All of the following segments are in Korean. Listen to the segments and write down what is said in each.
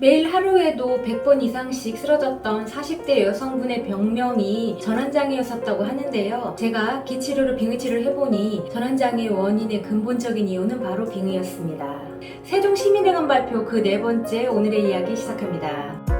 매일 하루에도 100번 이상씩 쓰러졌던 40대 여성분의 병명이 전환장애였었다고 하는데요. 제가 기치료로 빙의치료를 해보니 전환장애 원인의 근본적인 이유는 바로 빙의였습니다. 세종시민회관 발표 그 네 번째 오늘의 이야기 시작합니다.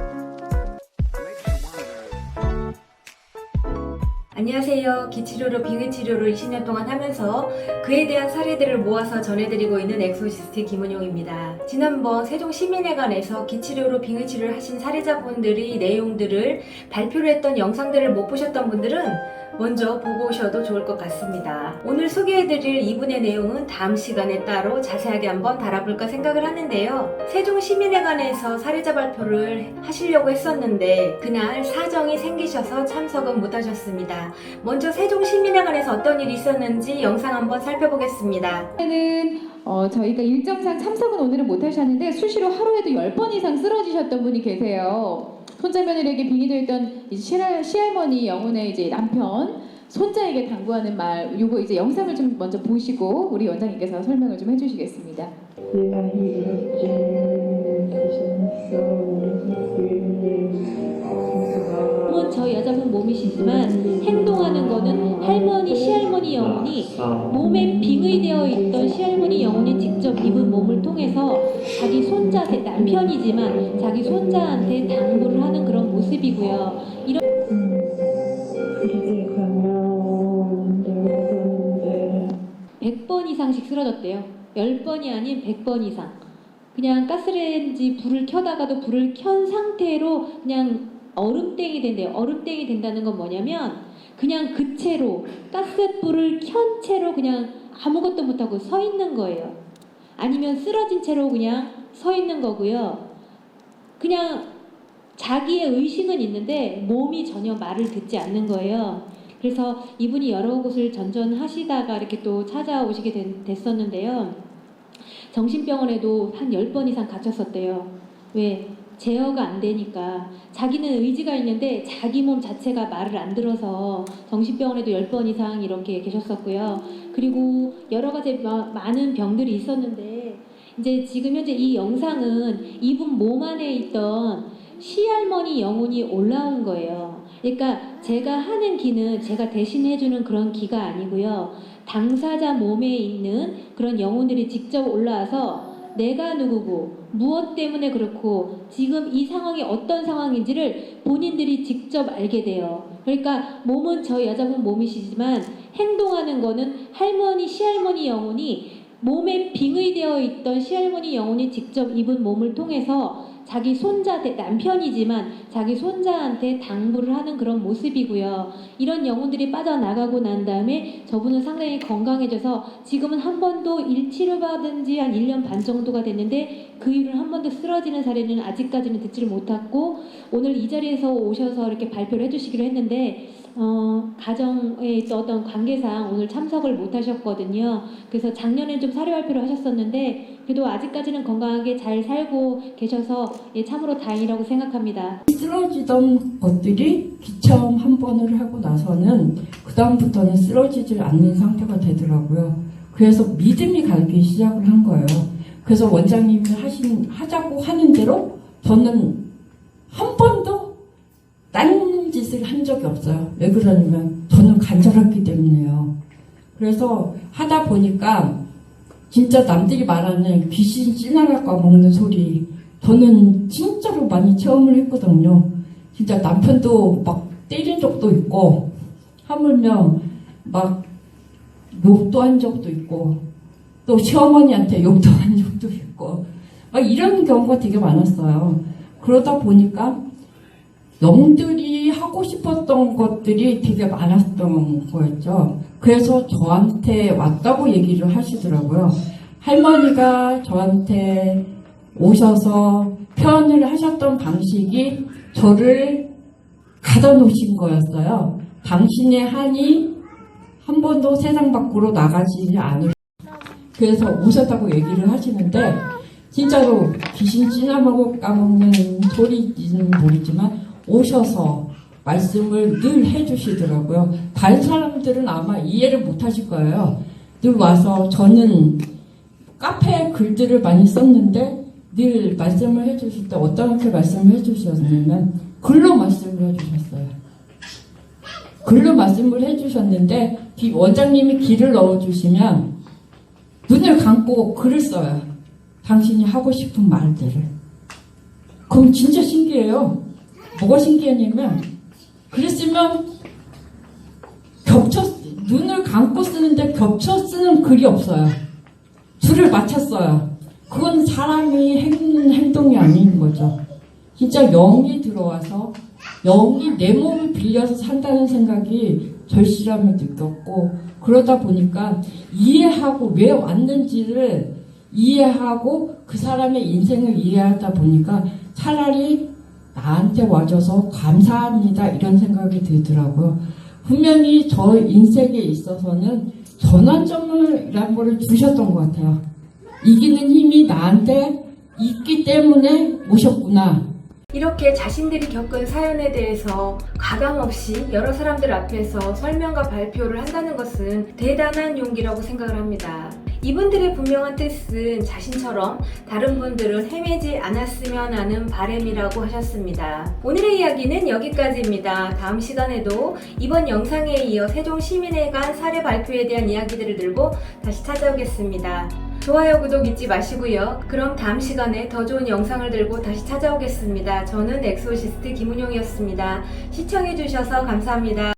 안녕하세요. 기치료로 빙의치료를 20년 동안 하면서 그에 대한 사례들을 모아서 전해드리고 있는 엑소시스트 김은용입니다. 지난번 세종시민회관에서 기치료로 빙의치료를 하신 사례자분들이 내용들을 발표를 했던 영상들을 못 보셨던 분들은 먼저 보고 오셔도 좋을 것 같습니다. 오늘 소개해드릴 이분의 내용은 다음 시간에 따로 자세하게 한번 달아볼까 생각을 하는데요. 세종시민회관에서 사례자 발표를 하시려고 했었는데 그날 사정이 생기셔서 참석은 못하셨습니다. 먼저 세종시민회관에서 어떤 일이 있었는지 영상 한번 살펴보겠습니다. 는 어, 저희가 일정상 참석은 오늘은 못하셨는데 수시로 하루에도 10번 이상 쓰러지셨던 분이 계세요. 손자며느리에게 빙의되었던 이제 시할, 시할머니 영혼의 이제 남편 손자에게 당부하는 말 요거 이제 영상을 좀 먼저 보시고 우리 원장님께서 설명을 좀 해주시겠습니다. 저희 여자분 몸이시지만 행동하는 거는 할머니, 시할머니 영혼이 몸에 빙의되어 있던 시할머니 영혼이 직접 입은 몸을 통해서 자기 남편이지만 자기 손자한테 당부를 하는 그런 모습이고요. 이런 이제 가면 되는데 100번 이상씩 쓰러졌대요. 10번이 아닌 100번 이상. 그냥 가스레인지 불을 켜다가도 불을 켠 상태로 그냥 얼음땡이 된대요. 얼음땡이 된다는 건 뭐냐면 그냥 그 채로 가스불을 켠 채로 그냥 아무것도 못하고 서 있는 거예요. 아니면 쓰러진 채로 그냥 서 있는 거고요. 그냥 자기의 의식은 있는데 몸이 전혀 말을 듣지 않는 거예요. 그래서 이분이 여러 곳을 전전하시다가 이렇게 또 찾아오시게 된- 됐었는데요. 정신병원에도 한 10번 이상 갇혔었대요. 왜? 제어가 안 되니까 자기는 의지가 있는데 자기 몸 자체가 말을 안 들어서 정신병원에도 10번 이상 이렇게 계셨었고요. 그리고 여러 가지 마- 많은 병들이 있었는데 이제 지금 현재 이 영상은 이분 몸 안에 있던 시할머니 영혼이 올라온 거예요. 그러니까 제가 하는 기는 제가 대신해주는 그런 기가 아니고요. 당사자 몸에 있는 그런 영혼들이 직접 올라와서 내가 누구고 무엇 때문에 그렇고 지금 이 상황이 어떤 상황인지를 본인들이 직접 알게 돼요. 그러니까 몸은 저희 여자분 몸이시지만 행동하는 거는 할머니, 시할머니 영혼이 몸에 빙의되어 있던 시할머니 영혼이 직접 입은 몸을 통해서 자기 손자, 남편이지만 자기 손자한테 당부를 하는 그런 모습이고요. 이런 영혼들이 빠져나가고 난 다음에 저분은 상당히 건강해져서 지금은 한 번도 일 치료받은 지 한 1년 반 정도가 됐는데 그 이후로 한 번도 쓰러지는 사례는 아직까지는 듣지를 못했고 오늘 이 자리에서 오셔서 이렇게 발표를 해주시기로 했는데 어, 가정에 있었던 관계상 오늘 참석을 못 하셨거든요. 그래서 작년에 좀 사례 발표를 하셨었는데 그래도 아직까지는 건강하게 잘 살고 계셔서 예, 참으로 다행이라고 생각합니다. 쓰러지던 것들이 기참 한 번을 하고 나서는 그 다음부터는 쓰러지질 않는 상태가 되더라고요. 그래서 믿음이 가기 시작을 한 거예요. 그래서 원장님이 하신 하자고 하는 대로 저는 한 번도 딴 짓을 한 적이 없어요. 왜 그러냐면 저는 간절했기 때문에요. 그래서 하다 보니까 진짜 남들이 말하는 귀신 찌나가 먹는 소리 저는 진짜로 많이 체험을 했거든요. 진짜 남편도 막 때린 적도 있고 하물며 막 욕도 한 적도 있고 또 시어머니한테 욕도 한 적도 있고 막 이런 경우가 되게 많았어요. 그러다 보니까 영들이 하고 싶었던 것들이 되게 많았던 거였죠. 그래서 저한테 왔다고 얘기를 하시더라고요. 할머니가 저한테 오셔서 표현을 하셨던 방식이 저를 가둬 놓으신 거였어요. 당신의 한이 한 번도 세상 밖으로 나가지 않을 그래서 오셨다고 얘기를 하시는데 진짜로 귀신 찌나먹어 까먹는 소리인지는 모르지만 오셔서 말씀을 늘 해주시더라고요. 다른 사람들은 아마 이해를 못 하실 거예요. 늘 와서 저는 카페에 글들을 많이 썼는데 늘 말씀을 해주실 때 어떻게 말씀을 해주셨냐면 글로 말씀을 해주셨어요. 글로 말씀을 해주셨는데 기- 원장님이 길을 넣어주시면 눈을 감고 글을 써요. 당신이 하고 싶은 말들을. 그럼 진짜 신기해요. 뭐가 신기하냐면 그랬으면 겹쳐 눈을 감고 쓰는데 겹쳐 쓰는 글이 없어요. 줄을 맞췄어요. 그건 사람이 행는 행동이 아닌 거죠. 진짜 영이 들어와서 영이 내 몸을 빌려서 산다는 생각이 절실함을 느꼈고 그러다 보니까 이해하고 왜 왔는지를 이해하고 그 사람의 인생을 이해하다 보니까 차라리 나한테 와줘서 감사합니다 이런 생각이 들더라고요. 분명히 저 인생에 있어서는 전환점이라는 거를 주셨던 것 같아요. 이기는 힘이 나한테 있기 때문에 오셨구나. 이렇게 자신들이 겪은 사연에 대해서 가감없이 여러 사람들 앞에서 설명과 발표를 한다는 것은 대단한 용기라고 생각을 합니다. 이분들의 분명한 뜻은 자신처럼 다른 분들은 헤매지 않았으면 하는 바램이라고 하셨습니다. 오늘의 이야기는 여기까지입니다. 다음 시간에도 이번 영상에 이어 세종 시민회관 사례 발표에 대한 이야기들을 들고 다시 찾아오겠습니다. 좋아요, 구독 잊지 마시고요. 그럼 다음 시간에 더 좋은 영상을 들고 다시 찾아오겠습니다. 저는 엑소시스트 김은용이었습니다. 시청해주셔서 감사합니다.